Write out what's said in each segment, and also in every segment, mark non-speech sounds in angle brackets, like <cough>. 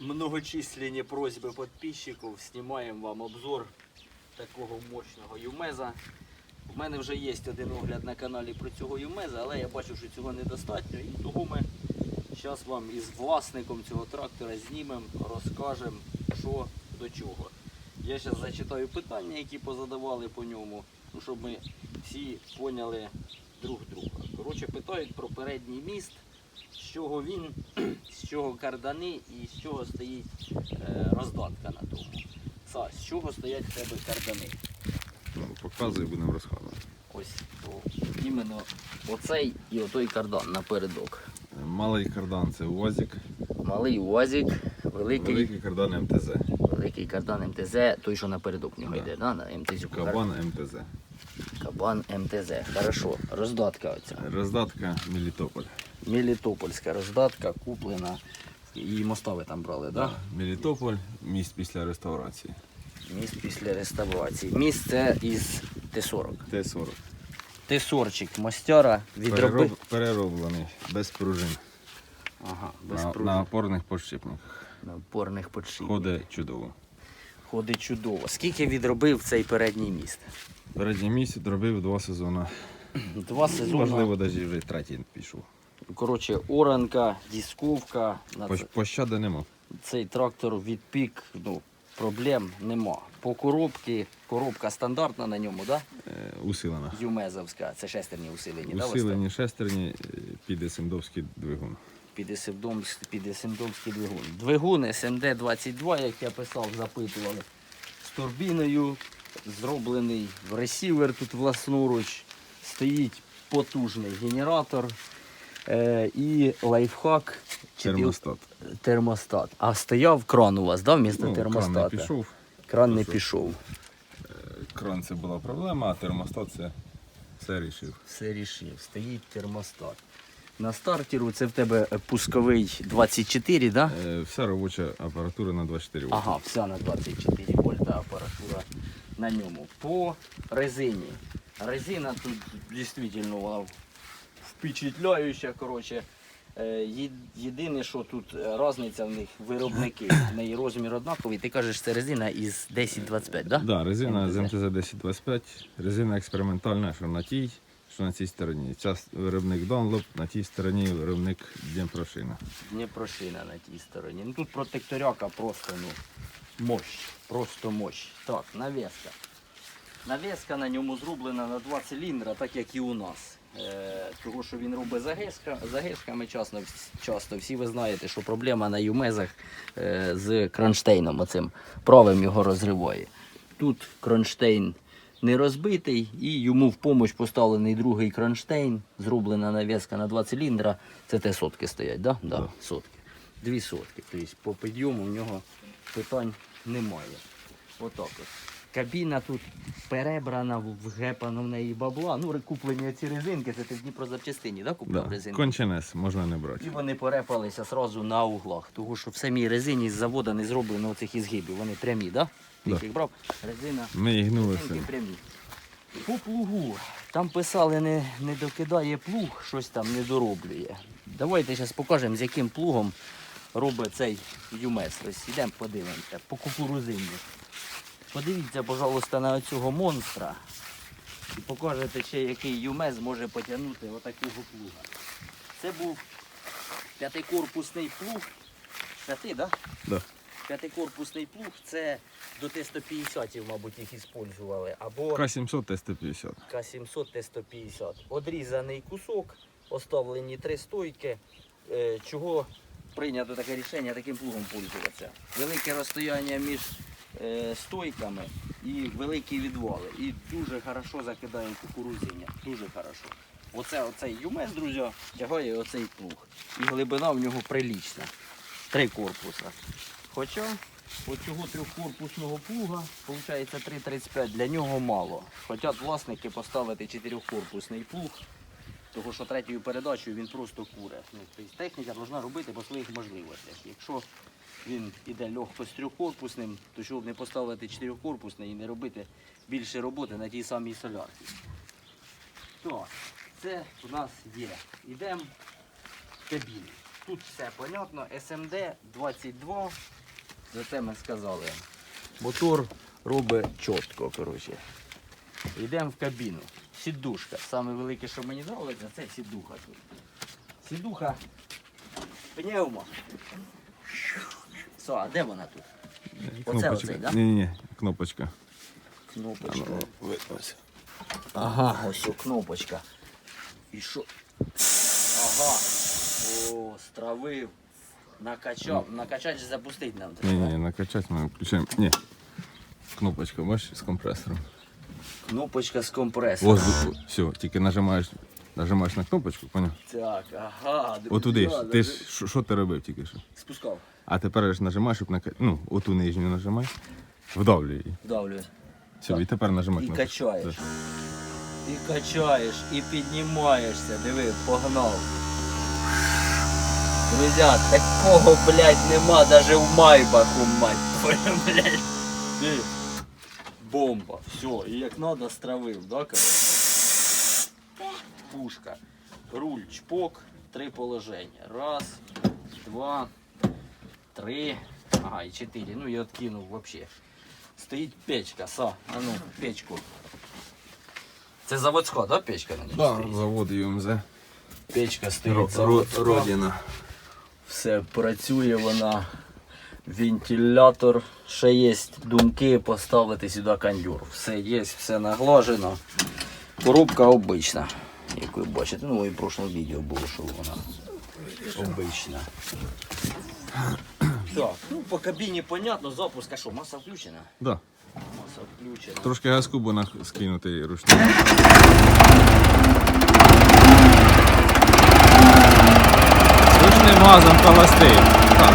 многочисленні просьби підписчиків. Знімаємо вам обзор такого мощного юмеза. У мене вже є один огляд на каналі про цього юмеза, але я бачу, що цього недостатньо. І того ми зараз вам із власником цього трактора знімемо, розкажемо, що до чого. Я зараз зачитаю питання, які позадавали по ньому, ну, щоб ми всі поняли друг друга. Коротше, питають про передній міст, з чого він, з чого кардани і з чого стоїть е, роздатка на тому. Саш, з чого стоять в тебе кардани? Ну, показуй, будемо розказувати. Ось о, іменно оцей і отой кардан напередок. Малий кардан це УАЗик, Малий УАЗик, великий, великий кардан МТЗ. Великий кардан МТЗ, той, що напередок в нього Да. йде, да? на МТЗ. Кабан МТЗ. Кабан МТЗ. Хорошо. Роздатка оця. Роздатка Мелітополь. Мелітопольська роздатка куплена. І моста ви там брали, так? Да? Мелітополь, міст після реставрації. Міст після реставрації. Міст це із Т-40. Т-40. Т-40 мостяра відробив. Перероб, перероблений, без пружин. Ага, без На, пружин. на опорних подшипниках. На опорних подшипниках. Ходить чудово. Ходить чудово. Скільки відробив цей передній міст? Передній місяць робив два сезони. Два сезони. Можливо, навіть вже третій пішов. Коротше, оранка, дісковка. Пощ- Пощади нема. цей трактор відпік, ну, проблем нема. По коробці, коробка стандартна на ньому, да? Е, Усилена. Юмезовська, це шестерні усилені, да? Усилені шестерні е, під Семдовський двигун. Під Симдомський двигун. Двигун СМД-22, як я писав, запитували. З турбіною, зроблений в ресівер тут власноруч. Стоїть потужний генератор е, і лайфхак. Термостат. термостат. А стояв кран у вас, да, вмісто Ну, термостата? кран не пішов. Кран не Пішов. пішов. Кран це була проблема, а термостат це все рішив. Все рішив. Стоїть термостат. На стартеру це в тебе е, пусковий 24, да? Е, Вся робоча апаратура на 24 вольта. Ага, вся на 24 вольта апаратура на ньому. По резині. Резина тут дійсно вона впечатляюча. Коротше. Е, Єдине, що тут різниця в них виробники. В неї розмір однаковий. Ти кажеш, це резина із 1025, да? Да, резина з МТЗ. МТЗ 1025, резина експериментальна, що на тій, що на цій стороні. Ця виробник Dunlop, на тій стороні виробник Дніпрошина. Дніпрошина на тій стороні. Ну тут протекторяка просто ну, мощ. Просто мощ. Так, навеска. Навеска на ньому зроблена на два циліндра, так як і у нас. Е, того, що він робить загишка, загишками часто, часто. Всі ви знаєте, що проблема на юмезах е, з кронштейном, оцим правим його розриває. Тут кронштейн не розбитий і йому в помощь поставлений другий кронштейн, зроблена навіска на два циліндра. Це те сотки стоять, да? Да, Да. сотки. Дві сотки. Тобто по підйому в нього питань немає. Отак от. Кабіна тут перебрана, вгепано в неї бабла. Ну, куплені ці резинки, це ти в Дніпрозапчастині, да, купив Да. резинки? Конченес, можна не брати. І вони порепалися сразу на углах, тому що в самій резині з заводу не зроблено цих ізгибів. Вони прямі, да? Да. брав? Резина Ми прямі. По плугу. Там писали, не, не докидає плуг, щось там не дороблює. Давайте зараз покажемо, з яким плугом робить цей юмес. Ось ідемо подивимося по кукурузині. Подивіться, пожалуйста, на цього монстра. І покажете ще, який юмес може потягнути отакого плуга. Це був п'ятикорпусний плуг. П'яти, да? Да. П'ятикорпусний плуг це до Т-150, мабуть, їх іспользували. Або К700 Т150. К700 Т150. Одрізаний кусок, оставлені три стойки. Е, Чого прийнято таке рішення таким плугом пользуватися? Велике розстояння між е, стойками і великі відвали. І дуже хорошо закидає кукурузіння. Дуже хорошо. Оце оцей юмес, друзі, тягає оцей плуг. І глибина в нього прилічна. Три корпуса. Хоча оцього трьохкорпусного плуга, виходить 3,35, для нього мало. Хочуть власники поставити чотирьохкорпусний плуг, тому що третьою передачею він просто куре. Ну, техніка повинна робити по своїх можливостях. Якщо він іде легко з трьохкорпусним, то щоб не поставити чотирьохкорпусний і не робити більше роботи на тій самій солярці. Так, це у нас є. Ідемо в кабіну. тут все понятно. СМД 22. За це ми сказали. Мотор робить чітко, коротше. Йдемо в кабіну. Сідушка. Саме велике, що мені подобається, це сідуха тут. Сідуха пневмо. Со, а де вона тут? Оце оцей, да? Ні, ні, ні, кнопочка. Кнопочка. Ну. Ага, ось о, кнопочка. І що? Ага. О, стравив. Накачав. Накачати ж запустити нам треба. ні, накачати ми включаємо. Ні. Кнопочка, бачиш, з компресором. Кнопочка з компресором. Воздух. Все, тільки нажимаєш, нажимаєш на кнопочку, поняв? Так, ага. Отуди ж. Ти ж що- що ти робив тільки що? Спускав. А тепер ж нажимаєш, щоб нака... ну, оту нижню нажимай, вдавлюй її. Вдавлює. Все, і тепер нажимай І кнопку. качаєш. Да. І качаєш, і піднімаєшся. Диви, погнав. Друзі, такого, блядь, нема даже в Майбаху, мать. твою, блядь. Ти. Бомба. Все, і як надо стравив, да, короче? Пушка. Руль, чпок, три положення. Раз, два, три. Ага, і чотири. Ну, я откинув вообще. Стоїть печка, са, а ну, печку. Це заводська, да, печка на ній Да, стоїть? завод ЮМЗ. Печка стоїть. Заводська. Родина. Все працює вона. Вентилятор. Ще є думки поставити сюди кондюр. Все є, все наглажено. Коробка обична. Як ви бачите, ну і в прошлому відео було, що вона обична. Так, ну по кабіні понятно, запуск, а що, маса включена? Да. Маса включена. Трошки газку, бо на скинутий ручник. Газом холостий. Так.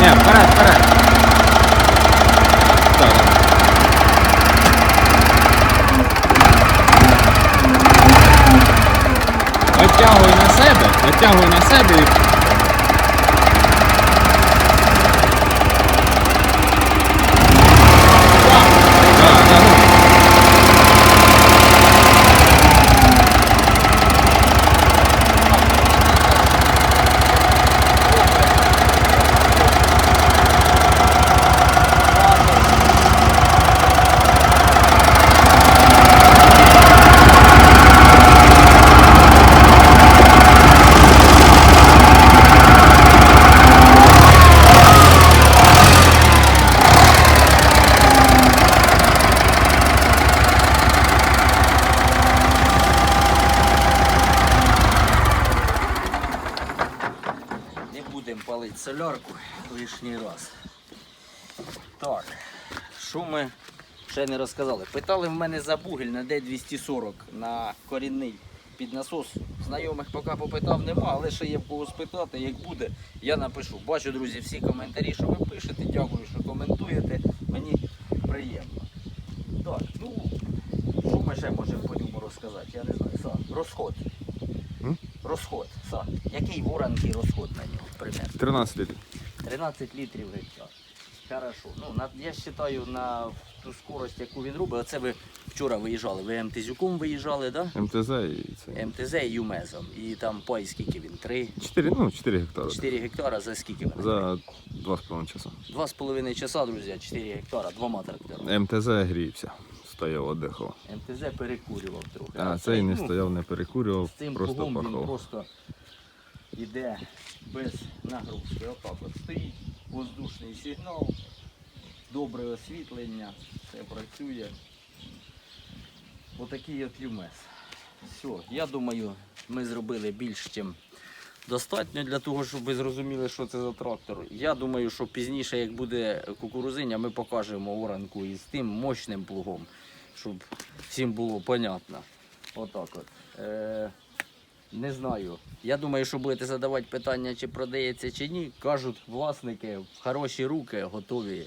Не, вперед, вперед. Так. Витягуй на себе, витягуй на себе і Так, так, ну. Не будемо палити солярку лишній раз. Так, що ми ще не розказали? Питали в мене за бугель на D240 на корінний під насос. Знайомих поки попитав нема, але ще є в кого спитати, як буде, я напишу. Бачу, друзі, всі коментарі, що ви пишете. Дякую, що коментуєте. Мені приємно. Так, ну що ми ще можемо по ньому розказати? Я не знаю. Розход. Розход. Са. Який воронкий розход на нього, примерно? 13 літрів. 13 літрів гектар. Хорошо. Ну, на, я вважаю на ту скорость, яку він робить. Оце ви вчора виїжджали. Ви МТЗюком виїжжали, да? МТЗ і це. МТЗ і ЮМЕЗом. І там пай скільки він? 3, 4, ну, 4 гектари. 4 гектара за скільки вони? За 2,5 часа. Два з половиною часа, друзі, 4 гектара, двома тракторами. МТЗ грівся. Стояв, одихав. МТЗ перекурював трохи. А цей не ну, стояв, не перекурював, З цим просто плугом він просто йде без нагрузки. Отак от стоїть воздушний сигнал, добре освітлення, все працює. Отакий от ЮМЕС. Все, я думаю, ми зробили більш ніж достатньо для того, щоб ви зрозуміли, що це за трактор. Я думаю, що пізніше, як буде кукурузиня, ми покажемо оранку із тим мощним плугом, щоб всім було понятно. Отак от. Е, не знаю. Я думаю, що будете задавати питання, чи продається, чи ні. Кажуть, власники в хороші руки готові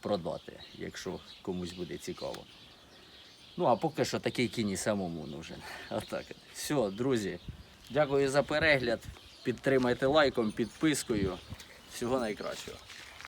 продати, якщо комусь буде цікаво. Ну, а поки що такий кінь і самому нужен. <laughs> Отак. от. Все, друзі. Дякую за перегляд. Підтримайте лайком, підпискою. Всього найкращого.